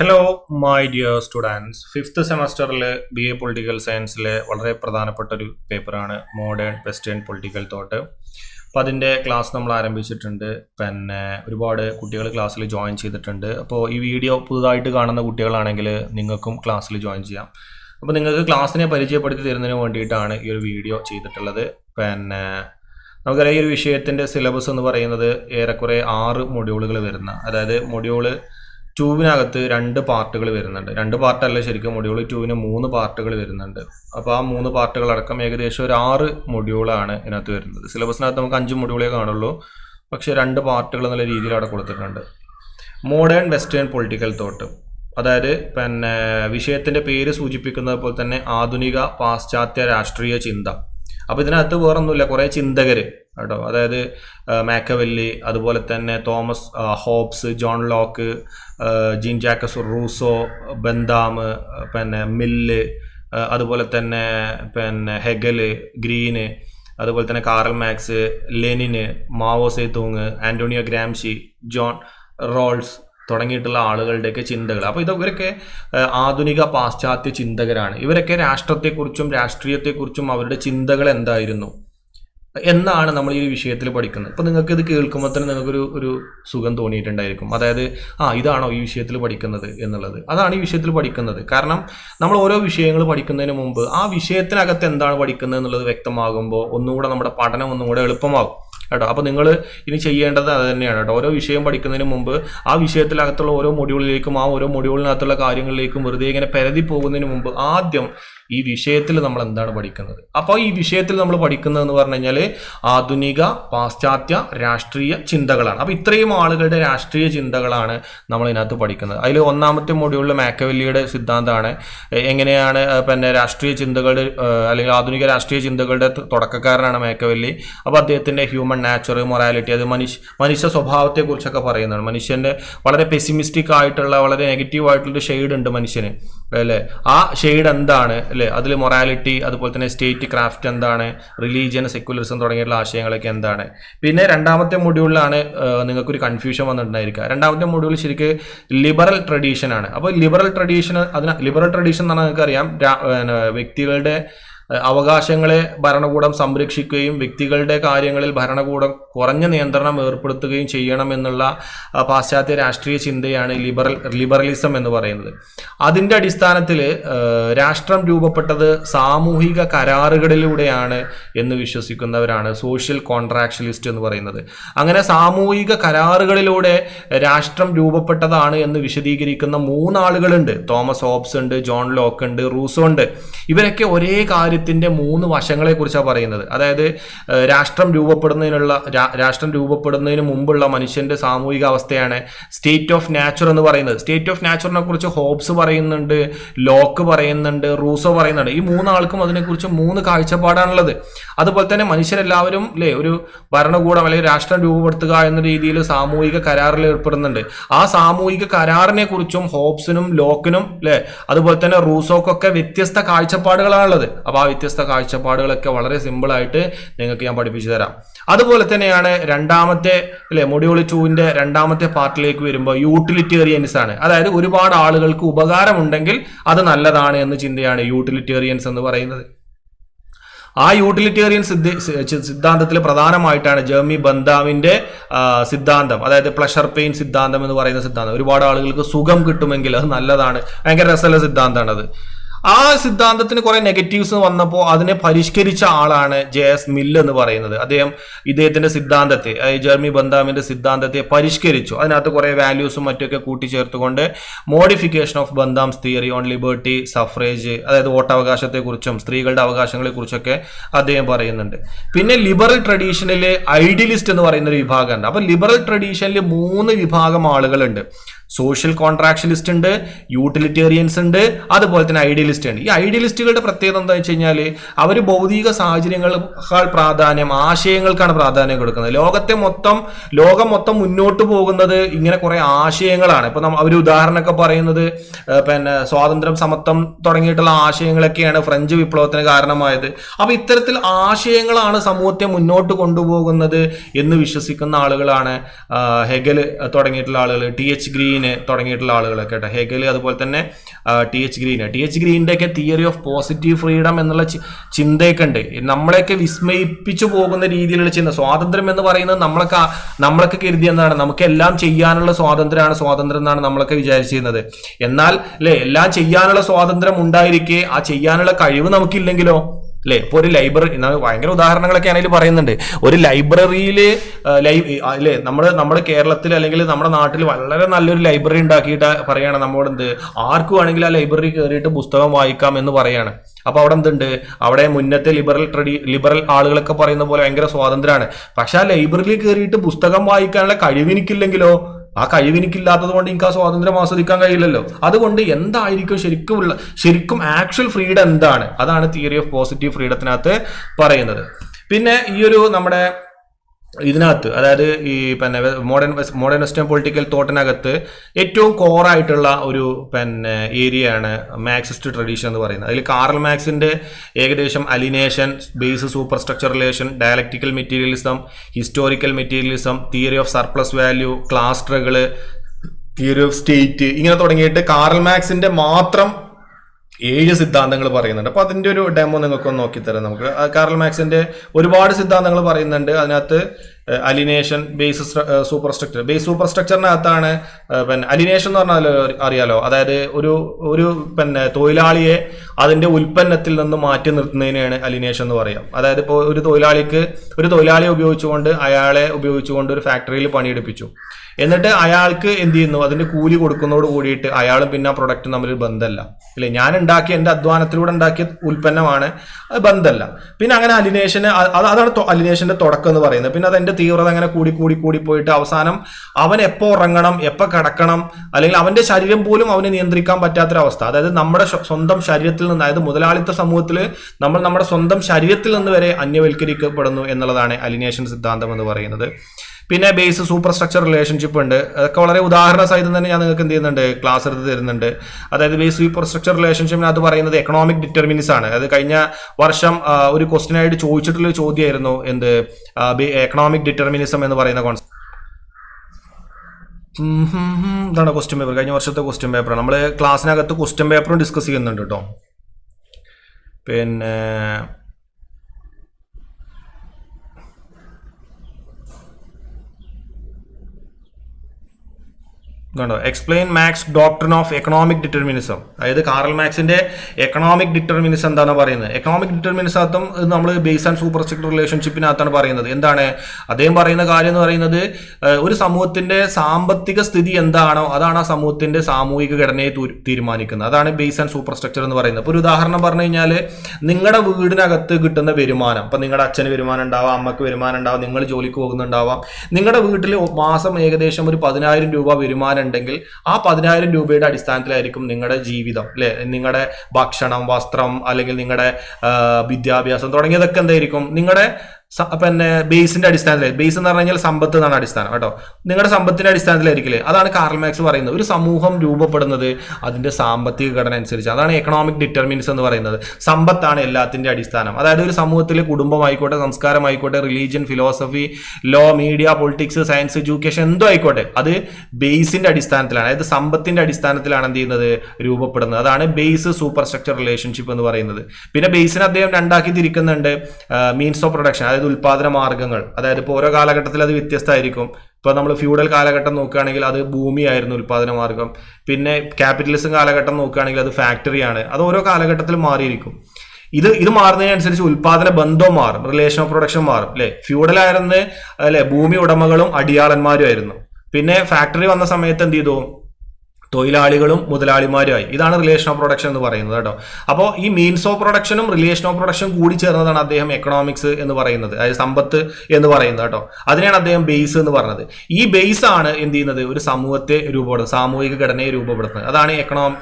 Hello my dear students fifth സെമസ്റ്ററിൽ B A political സയൻസിലെ വളരെ പ്രധാനപ്പെട്ട ഒരു പേപ്പറാണ് മോഡേൺ വെസ്റ്റേൺ പൊളിറ്റിക്കൽ തോട്ട് അപ്പോൾ അതിന്റെ ക്ലാസ് നമ്മൾ ആരംഭിച്ചിട്ടുണ്ട്. പിന്നെ ഒരുപാട് കുട്ടികൾ ക്ലാസ്സിൽ ജോയിൻ ചെയ്തിട്ടുണ്ട്. അപ്പോൾ ഈ വീഡിയോ പുതുതായിട്ട് കാണുന്ന കുട്ടികളാണെങ്കിൽ നിങ്ങൾക്കും ക്ലാസ്സിൽ ജോയിൻ ചെയ്യാം. അപ്പോൾ നിങ്ങൾക്ക് ക്ലാസ്സിനെ പരിചയപ്പെടുത്തി തരുന്നതിന് വേണ്ടിയിട്ടാണ് ഈ ഒരു വീഡിയോ ചെയ്തിട്ടുള്ളത്. പിന്നെ നമുക്കറിയാം ഈ ഒരു വിഷയത്തിന്റെ സിലബസ് എന്ന് പറയുന്നത് ഏറെക്കുറെ ആറ് മൊഡ്യൂളുകൾ വരുന്ന അതായത് മൊഡ്യൂൾ ടൂവിനകത്ത് രണ്ട് പാർട്ടുകൾ വരുന്നുണ്ട്. രണ്ട് പാർട്ടല്ല ശരിക്കും മൊഡ്യൂൾ ടൂവിന് മൂന്ന് പാർട്ടുകൾ വരുന്നുണ്ട്. അപ്പോൾ ആ മൂന്ന് പാർട്ടുകൾ അടക്കം ഏകദേശം ഒരു ആറ് മൊഡ്യൂളാണ് ഇതിനകത്ത് വരുന്നത്. സിലബസിനകത്ത് നമുക്ക് അഞ്ച് മൊഡ്യൂളേ കാണുള്ളൂ. പക്ഷേ രണ്ട് പാർട്ടുകൾ എന്നുള്ള രീതിയിൽ അവിടെ കൊടുത്തിട്ടുണ്ട്. മോഡേൺ വെസ്റ്റേൺ പൊളിറ്റിക്കൽ തോട്ട് അതായത് പിന്നെ വിഷയത്തിന്റെ പേര് സൂചിപ്പിക്കുന്നത് പോലെ തന്നെ ആധുനിക പാശ്ചാത്യ രാഷ്ട്രീയ ചിന്ത. അപ്പോൾ ഇതിനകത്ത് വേറൊന്നുമില്ല. കുറേ ചിന്തകർ കേട്ടോ. അതായത് മാക്കവെല്ലി അതുപോലെ തന്നെ Thomas Hobbes John Locke Jean Jacques Rousseau Bentham പിന്നെ മില്ല് അതുപോലെ തന്നെ പിന്നെ ഹെഗൽ ഗ്രീന് അതുപോലെ തന്നെ Karl Marx Lenin Mao Zedong Antonio Gramsci John Rawls തുടങ്ങിയിട്ടുള്ള ആളുകളുടെയൊക്കെ ചിന്തകൾ അപ്പോൾ ഇതൊക്കെ ആധുനിക പാശ്ചാത്യ ചിന്തകരാണ്. ഇവരൊക്കെ രാഷ്ട്രത്തെക്കുറിച്ചും രാഷ്ട്രീയത്തെക്കുറിച്ചും അവരുടെ ചിന്തകൾ എന്തായിരുന്നു എന്നാണ് നമ്മൾ ഈ വിഷയത്തിൽ പഠിക്കുന്നത്. അപ്പോൾ നിങ്ങൾക്ക് ഇത് കേൾക്കുമ്പോൾ തന്നെ നിങ്ങൾക്കൊരു ഒരു സുഖം തോന്നിയിട്ടുണ്ടായിരിക്കും. അതായത് ആ ഇതാണോ ഈ വിഷയത്തിൽ പഠിക്കുന്നത് എന്നുള്ളത്. അതാണ് ഈ വിഷയത്തിൽ പഠിക്കുന്നത്. കാരണം നമ്മൾ ഓരോ വിഷയങ്ങൾ പഠിക്കുന്നതിന് മുമ്പ് ആ വിഷയത്തിനകത്ത് എന്താണ് പഠിക്കുന്നത് എന്നുള്ളത് വ്യക്തമാകുമ്പോൾ ഒന്നുകൂടെ നമ്മുടെ പഠനം ഒന്നും കൂടെ എളുപ്പമാകും. കേട്ടോ അപ്പോൾ നിങ്ങൾ ഇനി ചെയ്യേണ്ടത് അത് തന്നെയാണ് കേട്ടോ. ഓരോ വിഷയം പഠിക്കുന്നതിന് മുമ്പ് ആ വിഷയത്തിനകത്തുള്ള ഓരോ മൊഡ്യൂളിലേക്കും ആ ഓരോ മൊഡ്യൂളിനകത്തുള്ള കാര്യങ്ങളിലേക്കും വെറുതെ ഇങ്ങനെ പരതി പോകുന്നതിന് മുമ്പ് ആദ്യം ഈ വിഷയത്തിൽ നമ്മൾ എന്താണ് പഠിക്കുന്നത്? അപ്പോൾ ഈ വിഷയത്തിൽ നമ്മൾ പഠിക്കുന്നത് എന്ന് പറഞ്ഞു കഴിഞ്ഞാൽ ആധുനിക പാശ്ചാത്യ രാഷ്ട്രീയ ചിന്തകളാണ്. അപ്പോൾ ഇത്രയും ആളുകളുടെ രാഷ്ട്രീയ ചിന്തകളാണ് നമ്മൾ ഇതിനകത്ത് പഠിക്കുന്നത്. അതിൽ ഒന്നാമത്തെ മൊഡ്യൂളിൽ മാക്കവല്ലിയുടെ സിദ്ധാന്തമാണ് എങ്ങനെയാണ് പിന്നെ രാഷ്ട്രീയ ചിന്തകളുടെ അല്ലെങ്കിൽ ആധുനിക രാഷ്ട്രീയ ചിന്തകളുടെ തുടക്കക്കാരനാണ് മാക്കവല്ലി അപ്പോൾ അദ്ദേഹത്തിന്റെ ഹ്യൂമൻ നാച്ചർ മൊറാലിറ്റി അത് മനുഷ്യ മനുഷ്യ സ്വഭാവത്തെക്കുറിച്ചൊക്കെ പറയുന്നതാണ്. മനുഷ്യന്റെ വളരെ പെസിമിസ്റ്റിക് ആയിട്ടുള്ള വളരെ നെഗറ്റീവ് ആയിട്ടുള്ളൊരു ഷെയ്ഡ് ഉണ്ട് മനുഷ്യന്. അല്ലേ? ആ ഷെയ്ഡ് എന്താണ്? അല്ലേ? അതിൽ മൊറാലിറ്റി അതുപോലെ തന്നെ സ്റ്റേറ്റ് ക്രാഫ്റ്റ് എന്താണ്? റിലീജിയൻ സെക്യുലറിസം തുടങ്ങിയിട്ടുള്ള ആശയങ്ങളൊക്കെ എന്താണ്? പിന്നെ രണ്ടാമത്തെ മൊഡ്യൂളിലാണ് നിങ്ങൾക്കൊരു കൺഫ്യൂഷൻ വന്നിട്ടുണ്ടായിരിക്കുക. രണ്ടാമത്തെ മൊഡ്യൂൾ ശരിക്ക് ലിബറൽ ട്രഡീഷൻ ആണ്. അപ്പോൾ ലിബറൽ ട്രഡീഷൻ അതിന് ലിബറൽ ട്രഡീഷൻ എന്ന് പറഞ്ഞാൽ നിങ്ങൾക്കറിയാം വ്യക്തികളുടെ അവകാശങ്ങളെ ഭരണകൂടം സംരക്ഷിക്കുകയും വ്യക്തികളുടെ കാര്യങ്ങളിൽ ഭരണകൂടം കുറഞ്ഞ നിയന്ത്രണം ഏർപ്പെടുത്തുകയും ചെയ്യണമെന്നുള്ള പാശ്ചാത്യ രാഷ്ട്രീയ ചിന്തയാണ് ലിബറൽ ലിബറലിസം എന്ന് പറയുന്നത്. അതിന്റെ അടിസ്ഥാനത്തിൽ രാഷ്ട്രം രൂപപ്പെട്ടത് സാമൂഹിക കരാറുകളിലൂടെയാണ് എന്ന് വിശ്വസിക്കുന്നവരാണ് സോഷ്യൽ കോൺട്രാക്ഷലിസ്റ്റ് എന്ന് പറയുന്നത്. അങ്ങനെ സാമൂഹിക കരാറുകളിലൂടെ രാഷ്ട്രം രൂപപ്പെട്ടതാണ് എന്ന് വിശദീകരിക്കുന്ന മൂന്നാളുകളുണ്ട്. തോമസ് ഹോബ്സ് ഉണ്ട് ജോൺ ലോക്ക് ഉണ്ട് റൂസോ ഉണ്ട്. ഇവരൊക്കെ ഒരേ കാര്യത്തിന്റെ മൂന്ന് വശങ്ങളെ കുറിച്ചാണ് പറയുന്നത്. അതായത് രാഷ്ട്രം രൂപപ്പെടുന്നതിനുള്ള രാഷ്ട്രം രൂപപ്പെടുന്നതിന് മുമ്പുള്ള മനുഷ്യന്റെ സാമൂഹിക അവസ്ഥയാണ് സ്റ്റേറ്റ് ഓഫ് നാച്ചർ എന്ന് പറയുന്നത്. സ്റ്റേറ്റ് ഓഫ് നാച്ചറിനെ കുറിച്ച് ഹോബ്സ് പറയുന്നുണ്ട് ലോക്ക് പറയുന്നുണ്ട് റൂസോ പറയുന്നുണ്ട്. ഈ മൂന്നാൾക്കും അതിനെക്കുറിച്ച് മൂന്ന് കാഴ്ചപ്പാടാണുള്ളത്. അതുപോലെ തന്നെ മനുഷ്യരെല്ലാവരും അല്ലേ ഒരു ഭരണകൂടം അല്ലെങ്കിൽ രാഷ്ട്രം രൂപപ്പെടുത്തുക എന്ന രീതിയിൽ സാമൂഹിക കരാറിൽ ഏർപ്പെടുന്നുണ്ട്. ആ സാമൂഹിക കരാറിനെ കുറിച്ചും ഹോബ്സിനും ലോക്കിനും അല്ലേ അതുപോലെ തന്നെ റൂസോക്കൊക്കെ വ്യത്യസ്ത കാഴ്ചപ്പാടുകളാണുള്ളത്. അപ്പോൾ ആ വ്യത്യസ്ത കാഴ്ചപ്പാടുകളൊക്കെ വളരെ സിമ്പിളായിട്ട് നിങ്ങൾക്ക് ഞാൻ പഠിപ്പിച്ചു തരാം. അതുപോലെ തന്നെയാണ് രണ്ടാമത്തെ അല്ലെ മൊഡ്യൂൾ ടൂവിന്റെ രണ്ടാമത്തെ പാർട്ടിലേക്ക് വരുമ്പോൾ യൂട്ടിലിറ്റേറിയൻസ് ആണ്. അതായത് ഒരുപാട് ആളുകൾക്ക് ഉപകാരമുണ്ടെങ്കിൽ അത് നല്ലതാണ് എന്ന് ചിന്തയാണ് യൂട്ടിലിറ്റേറിയൻസ് എന്ന് പറയുന്നത്. ആ യൂട്ടിലിറ്റേറിയൻ സിദ്ധി സിദ്ധാന്തത്തിൽ പ്രധാനമായിട്ടാണ് ജെർമി ബന്ദാവിന്റെ സിദ്ധാന്തം. അതായത് പ്ലഷർ പെയിൻ സിദ്ധാന്തം എന്ന് പറയുന്ന സിദ്ധാന്തം. ഒരുപാട് ആളുകൾക്ക് സുഖം കിട്ടുമെങ്കിൽ അത് നല്ലതാണ്. ഭയങ്കര രസമുള്ള സിദ്ധാന്തമാണ് അത് ആ സിദ്ധാന്തത്തിന് കുറെ നെഗറ്റീവ്സ് വന്നപ്പോൾ അതിനെ പരിഷ്കരിച്ച ആളാണ് ജെ എസ് മില്ല് എന്ന് പറയുന്നത്. അദ്ദേഹം ഇദ്ദേഹത്തിന്റെ സിദ്ധാന്തത്തെ ജെർമി ബന്ദാമിന്റെ സിദ്ധാന്തത്തെ പരിഷ്കരിച്ചു. അതിനകത്ത് കുറെ വാല്യൂസും മറ്റൊക്കെ കൂട്ടിച്ചേർത്തുകൊണ്ട് modification of Bentham's theory on liberty suffrage അതായത് വോട്ടവകാശത്തെക്കുറിച്ചും സ്ത്രീകളുടെ അവകാശങ്ങളെ കുറിച്ചൊക്കെ അദ്ദേഹം പറയുന്നുണ്ട്. പിന്നെ ലിബറൽ ട്രഡീഷനിലെ ഐഡിയലിസ്റ്റ് എന്ന് പറയുന്ന ഒരു വിഭാഗമുണ്ട്. അപ്പൊ ലിബറൽ ട്രഡീഷനിൽ മൂന്ന് വിഭാഗം ആളുകളുണ്ട്. സോഷ്യൽ കോൺട്രാക്ഷലിസ്റ്റ് ഉണ്ട് യൂട്ടിലിറ്റേറിയൻസ് ഉണ്ട് അതുപോലെ തന്നെ ഐഡിയലിസ്റ്റ് ഉണ്ട്. ഈ ഐഡിയലിസ്റ്റുകളുടെ പ്രത്യേകത എന്താ വെച്ച് കഴിഞ്ഞാൽ അവർ ഭൗതിക സാഹചര്യങ്ങളെക്കാൾ പ്രാധാന്യം ആശയങ്ങൾക്കാണ് പ്രാധാന്യം കൊടുക്കുന്നത്. ലോകത്തെ മൊത്തം ലോകം മൊത്തം മുന്നോട്ട് പോകുന്നത് ഇങ്ങനെ കുറെ ആശയങ്ങളാണ്. ഇപ്പൊ അവർ ഉദാഹരണമൊക്കെ പറയുന്നത് പിന്നെ സ്വാതന്ത്ര്യം സമത്വം തുടങ്ങിയിട്ടുള്ള ആശയങ്ങളൊക്കെയാണ് ഫ്രഞ്ച് വിപ്ലവത്തിന് കാരണമായത്. അപ്പൊ ഇത്തരത്തിൽ ആശയങ്ങളാണ് സമൂഹത്തെ മുന്നോട്ട് കൊണ്ടുപോകുന്നത് എന്ന് വിശ്വസിക്കുന്ന ആളുകളാണ് ഹെഗൽ തുടങ്ങിയിട്ടുള്ള ആളുകൾ ടി എച്ച് ഗ്രീൻ ഗ്രീന് തുടങ്ങിയിട്ടുള്ള ആളുകളൊക്കെ കേട്ടോ. ഹെഗൽ അതുപോലെ തന്നെ T H Green. T H ഗ്രീനിന്റെ ഒക്കെ തിയറി ഓഫ് പോസിറ്റീവ് ഫ്രീഡം എന്നുള്ള ചിന്തയൊക്കെ ഉണ്ട്. നമ്മളെയൊക്കെ വിസ്മയിപ്പിച്ചു പോകുന്ന രീതിയിലുള്ള ചിന്ത. സ്വാതന്ത്ര്യം എന്ന് പറയുന്നത് നമ്മളൊക്കെ നമ്മളൊക്കെ കരുതി എന്നാണ് നമുക്ക് എല്ലാം ചെയ്യാനുള്ള സ്വാതന്ത്ര്യമാണ് സ്വാതന്ത്ര്യം എന്നാണ് നമ്മളൊക്കെ വിചാരിച്ചിരുന്നത്. എന്നാൽ അല്ലെ എല്ലാം ചെയ്യാനുള്ള സ്വാതന്ത്ര്യം ഉണ്ടായിരിക്കെ ആ ചെയ്യാനുള്ള കഴിവ് നമുക്കില്ലെങ്കിലോ? അല്ലെ ഇപ്പൊ ഒരു ലൈബ്രറി ഭയങ്കര ഉദാഹരണങ്ങളൊക്കെ ആണെങ്കിൽ പറയുന്നുണ്ട്. ഒരു ലൈബ്രറിയിൽ അല്ലെ നമ്മുടെ നമ്മുടെ കേരളത്തിൽ അല്ലെങ്കിൽ നമ്മുടെ നാട്ടിൽ വളരെ നല്ലൊരു ലൈബ്രറി ഉണ്ടാക്കിയിട്ട് പറയാണ് നമ്മോട് എന്ത്? ആർക്കും വേണമെങ്കിൽ ആ ലൈബ്രറി കയറിയിട്ട് പുസ്തകം വായിക്കാം എന്ന് പറയാണ്. അപ്പൊ അവിടെ എന്തുണ്ട്? അവിടെ മുന്നത്തെ ലിബറൽ ട്രഡി ലിബറൽ ആളുകളൊക്കെ പറയുന്ന പോലെ ഭയങ്കര സ്വാതന്ത്ര്യമാണ്. പക്ഷെ ആ ലൈബ്രറിയിൽ കയറിയിട്ട് പുസ്തകം വായിക്കാനുള്ള കഴിവ് എനിക്കില്ലെങ്കിലോ? ആ കഴിവ് എനിക്കില്ലാത്തത് കൊണ്ട് എനിക്ക് ആ സ്വാതന്ത്ര്യം ആസ്വദിക്കാൻ കഴിയില്ലല്ലോ. അതുകൊണ്ട് എന്തായിരിക്കും ശരിക്കും ഉള്ള ശരിക്കും ആക്ച്വൽ ഫ്രീഡം എന്താണ്? അതാണ് തിയറി ഓഫ് പോസിറ്റീവ് ഫ്രീഡത്തിനകത്ത് പറയുന്നത്. പിന്നെ ഈ ഒരു നമ്മുടെ ഇതിനകത്ത് അതായത് ഈ പിന്നെ മോഡേൺ മോഡേൺ വെസ്റ്റേൺ പൊളിറ്റിക്കൽ തോട്ടിനകത്ത് ഏറ്റവും കോറായിട്ടുള്ള ഒരു പിന്നെ ഏരിയയാണ് മാക്സിസ്റ്റ് ട്രഡീഷൻ എന്ന് പറയുന്നത്. അതിൽ കാറൽ മാക്സിന്റെ ഏകദേശം alienation base superstructure relation dialectical materialism historical materialism theory of surplus value class theory of state ഇങ്ങനെ തുടങ്ങിയിട്ട് കാറൽ മാക്സിന്റെ മാത്രം ഏഴ് സിദ്ധാന്തങ്ങൾ പറയുന്നുണ്ട്. അപ്പൊ അതിന്റെ ഒരു ഡെമോ നിങ്ങൾക്ക് ഒന്ന് നോക്കിത്തരാം നമുക്ക്. കാർൽ മാക്സിന്റെ ഒരുപാട് സിദ്ധാന്തങ്ങൾ പറയുന്നുണ്ട്. അതിനകത്ത് alienation base superstructure base സൂപ്പർ സ്ട്രക്ചറിനകത്താണ് പിന്നെ അലിനേഷൻ എന്ന് പറഞ്ഞാൽ അറിയാലോ? അതായത് ഒരു ഒരു പിന്നെ തൊഴിലാളിയെ അതിന്റെ ഉൽപ്പന്നത്തിൽ നിന്ന് മാറ്റി നിർത്തുന്നതിനെയാണ് അലിനേഷൻ എന്ന് പറയാം. അതായത് ഇപ്പോൾ ഒരു തൊഴിലാളിക്ക് ഒരു തൊഴിലാളിയെ ഉപയോഗിച്ചുകൊണ്ട് അയാളെ ഉപയോഗിച്ചുകൊണ്ട് ഒരു ഫാക്ടറിയിൽ പണിയെടുപ്പിച്ചു. എന്നിട്ട് അയാൾക്ക് എന്ത് ചെയ്യുന്നു? അതിന്റെ കൂലി കൊടുക്കുന്നതോട് കൂടിയിട്ട് അയാളും പിന്നെ ആ പ്രൊഡക്റ്റും തമ്മിൽ ബന്ധമല്ല ഇല്ലേ? ഞാൻ ഉണ്ടാക്കിയ എന്റെ അധ്വാനത്തിലൂടെ ഉണ്ടാക്കിയ ഉൽപ്പന്നമാണ് അത് ബന്ധമല്ല പിന്നെ അങ്ങനെ അലിനേഷന് അതാണ് അലിനേഷന്റെ തുടക്കം എന്ന് പറയുന്നത്. പിന്നെ അതിന്റെ തീവ്രത അങ്ങനെ കൂടി കൂടി കൂടി പോയിട്ട് അവസാനം അവൻ എപ്പോ ഉറങ്ങണം എപ്പോ കിടക്കണം അല്ലെങ്കിൽ അവന്റെ ശരീരം പോലും അവന് നിയന്ത്രിക്കാൻ പറ്റാത്തൊരവസ്ഥ. അതായത് നമ്മുടെ സ്വന്തം ശരീരത്തിൽ നിന്ന് അതായത് മുതലാളിത്ത സമൂഹത്തിൽ നമ്മൾ നമ്മുടെ സ്വന്തം ശരീരത്തിൽ നിന്ന് വരെ അന്യവൽക്കരിക്കപ്പെടുന്നു എന്നുള്ളതാണ് അലിനേഷൻ സിദ്ധാന്തം എന്ന് പറയുന്നത്. പിന്നെ ബേസ് സൂപ്പർ സ്ട്രക്ചർ റിലേഷൻഷിപ്പ് ഉണ്ട്. അതൊക്കെ വളരെ ഉദാഹരണ സഹിതം തന്നെ ഞാൻ നിങ്ങൾക്ക് എന്ത് ചെയ്യുന്നുണ്ട്? ക്ലാസ് എടുത്ത് തരുന്നുണ്ട്. അതായത് ബേസ് സൂപ്പർ സ്ട്രക്ചർ റിലേഷൻഷിപ്പിനകത്ത് പറയുന്നത് എക്കണോമിക് ഡിറ്റർമിനിസ് ആണ്. അത് കഴിഞ്ഞ വർഷം ഒരു ക്വസ്റ്റ്യൻ ആയിട്ട് ചോദിച്ചിട്ടുള്ള ചോദ്യമായിരുന്നു. എന്ത്? എക്കണോമിക് ഡിറ്റർമിനിസം എന്ന് പറയുന്ന കോൺസെപ്റ്റ് ഇതാണ് ക്വസ്റ്റ്യൻ പേപ്പർ കഴിഞ്ഞ വർഷത്തെ ക്വസ്റ്റ്യൻ പേപ്പർ നമ്മൾ ക്ലാസ്സിനകത്ത് ക്വസ്റ്റ്യൻ പേപ്പറും ഡിസ്കസ് ചെയ്യുന്നുണ്ട് കേട്ടോ പിന്നെ കണ്ടോ? Explain Marx doctrine of economic determinism അതായത് കാറൽ മാക്സിന്റെ എക്കണോമിക് ഡിറ്റർമിനിസം എന്താണ് പറയുന്നത്? എക്കണോമിക് ഡിറ്റർമിനിസത്തും നമ്മൾ ബേസ് ആൻഡ് സൂപ്പർ സ്ട്രിക്ട് റിലേഷൻഷിപ്പിനകത്താണ് പറയുന്നത്. എന്താണ്? അദ്ദേഹം പറയുന്ന കാര്യം എന്ന് പറയുന്നത് ഒരു സമൂഹത്തിന്റെ സാമ്പത്തിക സ്ഥിതി എന്താണോ അതാണ് ആ സമൂഹത്തിന്റെ സാമൂഹിക ഘടനയെ തീരുമാനിക്കുന്നത്. അതാണ് ബേസ് ആൻഡ് സൂപ്പർ സ്ട്രക്ചർ എന്ന് പറയുന്നത്. ഒരു ഉദാഹരണം പറഞ്ഞു കഴിഞ്ഞാൽ നിങ്ങളുടെ വീടിനകത്ത് കിട്ടുന്ന വരുമാനം ഇപ്പം നിങ്ങളുടെ അച്ഛന് വരുമാനം ഉണ്ടാവാം അമ്മയ്ക്ക് വരുമാനം ഉണ്ടാവാം നിങ്ങൾ ജോലിക്ക് പോകുന്നുണ്ടാവാം നിങ്ങളുടെ വീട്ടിൽ മാസം ഏകദേശം ഒരു പതിനായിരം രൂപ വരുമാനം ഉണ്ടെങ്കിൽ ആ പതിനായിരം രൂപയുടെ അടിസ്ഥാനത്തിലായിരിക്കും നിങ്ങളുടെ ജീവിതം അല്ലെ നിങ്ങളുടെ ഭക്ഷണം വസ്ത്രം അല്ലെങ്കിൽ നിങ്ങളുടെ വിദ്യാഭ്യാസം തുടങ്ങിയതൊക്കെ എന്തായിരിക്കും? നിങ്ങളുടെ പിന്നെ ബേസിന്റെ അടിസ്ഥാനത്തിൽ ബേസ് എന്ന് പറഞ്ഞു കഴിഞ്ഞാൽ സമ്പത്ത് എന്നാണ് അടിസ്ഥാനം കേട്ടോ. നിങ്ങളുടെ സമ്പത്തിന്റെ അടിസ്ഥാനത്തിലായിരിക്കില്ലേ? അതാണ് കാർൽ മാക്സ് പറയുന്നത്. ഒരു സമൂഹം രൂപപ്പെടുന്നത് അതിന്റെ സാമ്പത്തിക ഘടന അനുസരിച്ച്. അതാണ് എക്കണോമിക് ഡിറ്റർമിൻസ് എന്ന് പറയുന്നത്. സമ്പത്താണ് എല്ലാത്തിന്റെ അടിസ്ഥാനം. അതായത് ഒരു സമൂഹത്തിലെ കുടുംബമായിക്കോട്ടെ സംസ്കാരമായിക്കോട്ടെ religion philosophy law media politics science education എന്തോ ആയിക്കോട്ടെ അത് ബേസിന്റെ അടിസ്ഥാനത്തിലാണ്. അതായത് സമ്പത്തിന്റെ അടിസ്ഥാനത്തിലാണ് എന്ത് ചെയ്യുന്നത്? രൂപപ്പെടുന്നത്. അതാണ് ബേസ് സൂപ്പർ സ്ട്രക്ചർ റിലേഷൻഷിപ്പ് എന്ന് പറയുന്നത്. പിന്നെ ബേസിനെ അദ്ദേഹം രണ്ടാക്കി തിരിക്കുന്നുണ്ട് മീൻസ് ഓഫ് പ്രൊഡക്ഷൻ അതായത് ഉൽപാദന മാർഗങ്ങൾ. അതായത് ഇപ്പോൾ ഓരോ കാലഘട്ടത്തിൽ അത് വ്യത്യസ്തമായിരിക്കും. ഇപ്പോൾ നമ്മൾ ഫ്യൂഡൽ കാലഘട്ടം നോക്കുകയാണെങ്കിൽ അത് ഭൂമിയായിരുന്നു ഉൽപാദന മാർഗം. പിന്നെ ക്യാപിറ്റലിസം കാലഘട്ടം നോക്കുകയാണെങ്കിൽ അത് ഫാക്ടറിയാണ്. അത് ഓരോ കാലഘട്ടത്തിലും മാറിയിരിക്കും. ഇത് ഇത് മാറുന്നതിനനുസരിച്ച് ഉൽപാദന ബന്ധവും മാറും. റിലേഷൻ ഓഫ് പ്രൊഡക്ഷൻ മാറും. അല്ലെ ഫ്യൂഡൽ ആയിരുന്നു അല്ലെ? ഭൂമി ഉടമകളും അടിയാളന്മാരും ആയിരുന്നു. പിന്നെ ഫാക്ടറി വന്ന സമയത്ത് എന്ത് ചെയ്തു? തൊഴിലാളികളും മുതലാളിമാരുമായി. ഇതാണ് റിലേഷൻ ഓഫ് പ്രൊഡക്ഷൻ എന്ന് പറയുന്നത് കേട്ടോ. അപ്പോൾ ഈ മീൻസ് ഓഫ് പ്രൊഡക്ഷനും റിലേഷൻ ഓഫ് പ്രൊഡക്ഷൻ കൂടി ചേർന്നതാണ് അദ്ദേഹം എക്കണോമിക്സ് എന്ന് പറയുന്നത്. അതായത് സമ്പത്ത് എന്ന് പറയുന്നത് കേട്ടോ. അതിനെയാണ് അദ്ദേഹം ബേസ് എന്ന് പറഞ്ഞത്. ഈ ബേസ് ആണ് എന്ത് ചെയ്യുന്നത്? ഒരു സമൂഹത്തെ രൂപപ്പെടുന്നത് സാമൂഹിക ഘടനയെ രൂപപ്പെടുത്തുന്നത്. അതാണ് എക്കണോമി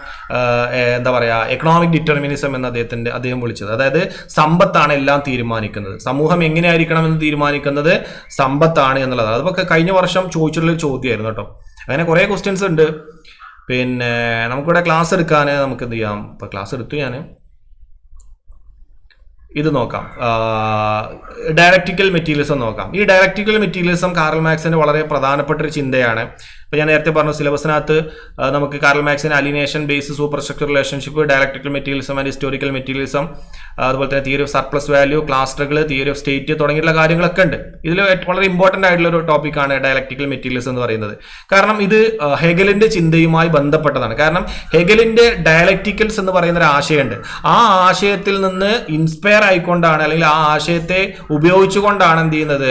എന്താ പറയുക എക്കണോമിക് ഡിറ്റർമിനിസം എന്ന് അദ്ദേഹത്തിന്റെ അദ്ദേഹം വിളിച്ചത്. അതായത് സമ്പത്താണ് എല്ലാം തീരുമാനിക്കുന്നത്. സമൂഹം എങ്ങനെയായിരിക്കണം എന്ന് തീരുമാനിക്കുന്നത് സമ്പത്താണ് എന്നുള്ളതാണ്. അതൊക്കെ കഴിഞ്ഞ വർഷം ചോദിച്ചിട്ടുള്ള ചോദ്യമായിരുന്നു കേട്ടോ. അങ്ങനെ കുറേ ക്വസ്റ്റ്യൻസ് ഉണ്ട്. പിന്നെ നമുക്കിവിടെ ക്ലാസ് എടുക്കാൻ നമുക്ക് എന്ത് ചെയ്യാം? ഇപ്പൊ ക്ലാസ് എടുത്തു ഞാൻ ഇത് നോക്കാം. ഡയറക്ടിക്കൽ മെറ്റീരിയലിസം നോക്കാം. ഈ ഡയറക്ടിക്കൽ മെറ്റീരിയലിസം കാറൽ മാക്സിന്റെ വളരെ പ്രധാനപ്പെട്ട ഒരു ചിന്തയാണ്. ഇപ്പൊ ഞാൻ നേരത്തെ പറഞ്ഞു സിലബസിനകത്ത് നമുക്ക് Karl മാക്സിന് alienation base superstructure relationship dialectical materialism and historical materialism അതുപോലെ തന്നെ തിയറി ഓഫ് സർപ്ലസ് വാല്യൂ ക്ലാസ്റ്ററുകൾ തിയറി ഓഫ് സ്റ്റേറ്റ് തുടങ്ങിയിട്ടുള്ള കാര്യങ്ങളൊക്കെ ഉണ്ട്. ഇതിൽ വളരെ ഇമ്പോർട്ടന്റ് ആയിട്ടുള്ള ഒരു ടോപ്പിക്കാണ് ഡയലക്ട്രിക്കൽ മെറ്റീരിയൽസ് എന്ന് പറയുന്നത്. കാരണം ഇത് ഹെഗലിന്റെ ചിന്തയുമായി ബന്ധപ്പെട്ടതാണ്. കാരണം ഹെഗലിന്റെ ഡയലക്ടിക്കൽസ് എന്ന് പറയുന്ന ഒരു ആശയമുണ്ട്. ആ ആശയത്തിൽ നിന്ന് ഇൻസ്പയർ ആയിക്കൊണ്ടാണ് അല്ലെങ്കിൽ ആ ആശയത്തെ ഉപയോഗിച്ചുകൊണ്ടാണ് എന്ത് ചെയ്യുന്നത്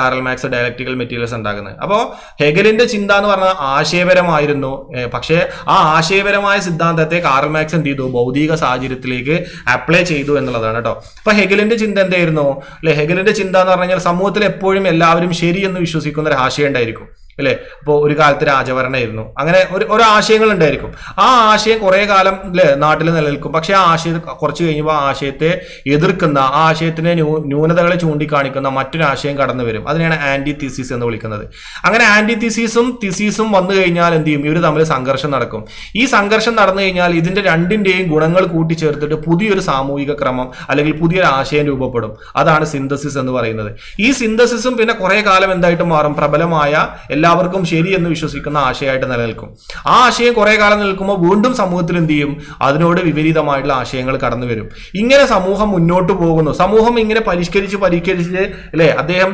കാർൽ മാക്സ് ഡയലക്ട്രിക്കൽ മെറ്റീരിയൽസ് ഉണ്ടാക്കുന്നത്. അപ്പോൾ ഹെഗലിന്റെ ചിന്ത എന്ന് പറഞ്ഞാൽ ആശയപരമായിരുന്നു. പക്ഷേ ആ ആശയപരമായ സിദ്ധാന്തത്തെ കാറൽ മാക്സ് എന്ത് ചെയ്തു? ഭൗതിക സാഹചര്യത്തിലേക്ക് അപ്ലൈ ചെയ്തു എന്നുള്ളതാണ് കേട്ടോ അപ്പൊ ഹെഗലിന്റെ ചിന്ത എന്തായിരുന്നു? അല്ലെ ഹെഗലിന്റെ ചിന്ത എന്ന് പറഞ്ഞാൽ സമൂഹത്തിൽ എപ്പോഴും എല്ലാവരും ശരി എന്ന് വിശ്വസിക്കുന്ന ഒരു ആശയം ഉണ്ടായിരിക്കും. അല്ലെ? അപ്പോൾ ഒരു കാലത്ത് രാജഭരണമായിരുന്നു അങ്ങനെ ഒരു ഒരു ആശയങ്ങൾ ഉണ്ടായിരിക്കും. ആ ആശയം കുറേ കാലം അല്ലേ നാട്ടിൽ നിലനിൽക്കും. പക്ഷെ ആ ആശയം കുറച്ച് കഴിയുമ്പോൾ ആ ആശയത്തെ എതിർക്കുന്ന ആ ആശയത്തിനെ ന്യൂ- ന്യൂനതകളെ ചൂണ്ടിക്കാണിക്കുന്ന മറ്റൊരു ആശയം കടന്നു വരും. അതിനെയാണ് ആന്റി തിസീസ് എന്ന് വിളിക്കുന്നത്. അങ്ങനെ ആന്റി തിസീസും തിസീസും വന്നു കഴിഞ്ഞാൽ എന്ത് ചെയ്യും? ഇവർ തമ്മിൽ സംഘർഷം നടക്കും. ഈ സംഘർഷം നടന്നു കഴിഞ്ഞാൽ ഇതിന്റെ രണ്ടിന്റെയും ഗുണങ്ങൾ കൂട്ടിച്ചേർത്തിട്ട് പുതിയൊരു സാമൂഹിക ക്രമം അല്ലെങ്കിൽ പുതിയൊരു ആശയം രൂപപ്പെടും. അതാണ് സിന്തസിസ് എന്ന് പറയുന്നത്. ഈ സിന്തസിസും പിന്നെ കുറേ കാലം എന്തായിട്ട് മാറും. പ്രബലമായ എല്ലാവർക്കും ശരി എന്ന് വിശ്വസിക്കുന്ന ആശയമായിട്ട് നിലനിൽക്കും. ആ ആശയം കുറെ കാലം നിൽക്കുമ്പോൾ വീണ്ടും സമൂഹത്തിൽ എന്ത് ചെയ്യും? അതിനോട് വിപരീതമായിട്ടുള്ള ആശയങ്ങൾ കടന്നു വരും. ഇങ്ങനെ സമൂഹം മുന്നോട്ട് പോകുന്നു. സമൂഹം ഇങ്ങനെ പരിഷ്കരിച്ച് പരിഷ്കരിച്ച് അല്ലേ? അദ്ദേഹം